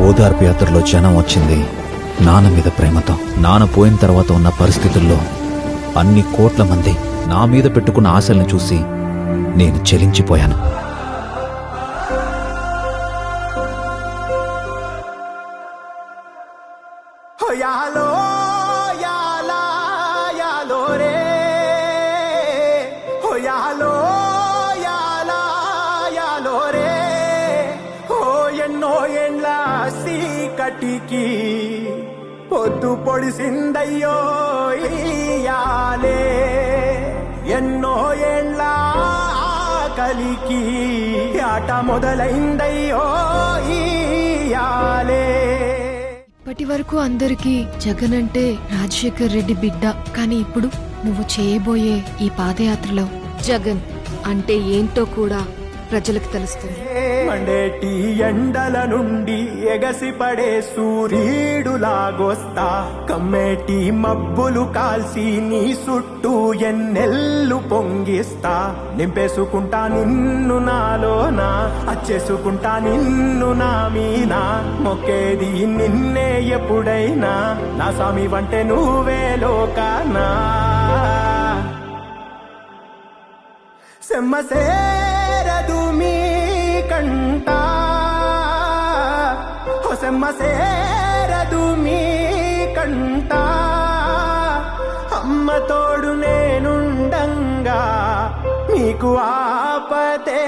ఓదార్పు యాత్రలో జనం వచ్చింది. నాన్న మీద ప్రేమతో. నాన్న పోయిన తర్వాత ఉన్న పరిస్థితుల్లో అన్ని కోట్ల మంది నా మీద పెట్టుకున్న ఆశల్ని చూసి నేను చెలించిపోయాను. యాలో ఎండ్ల సీకటికి పొద్దు పొడిసిందయ్యో ఇయాలే ఎన్నో ఎండ్ల కలికి ఆట మొదలైందయ్యో ఇయాలే ఇప్పటి వరకు అందరికీ జగన్ అంటే రాజశేఖర్ రెడ్డి బిడ్డ. కానీ ఇప్పుడు నువ్వు చేయబోయే ఈ పాదయాత్రలో జగన్ అంటే ఏంటో కూడా ప్రజలకు తెలుస్తుంది. మండేటి ఎండల నుండి ఎగసిపడే సూర్యుడులాగొస్తా కమ్మేటి మబ్బులు కాల్సి నీ చుట్టూ ఎన్నెల్లు పొంగిస్తా. నింపేసుకుంటా నిన్ను నాలోన అచ్చేసుకుంటా నిన్ను నా మీన. మొక్కేది నిన్నే ఎప్పుడైనా నా స్వామి వంటే నువ్వే లోకానా. చేరదు మీ కంట. హొసమ్మ చేరదు మీ కంట. అమ్మ తోడు నేనుండంగా మీకు ఆపతే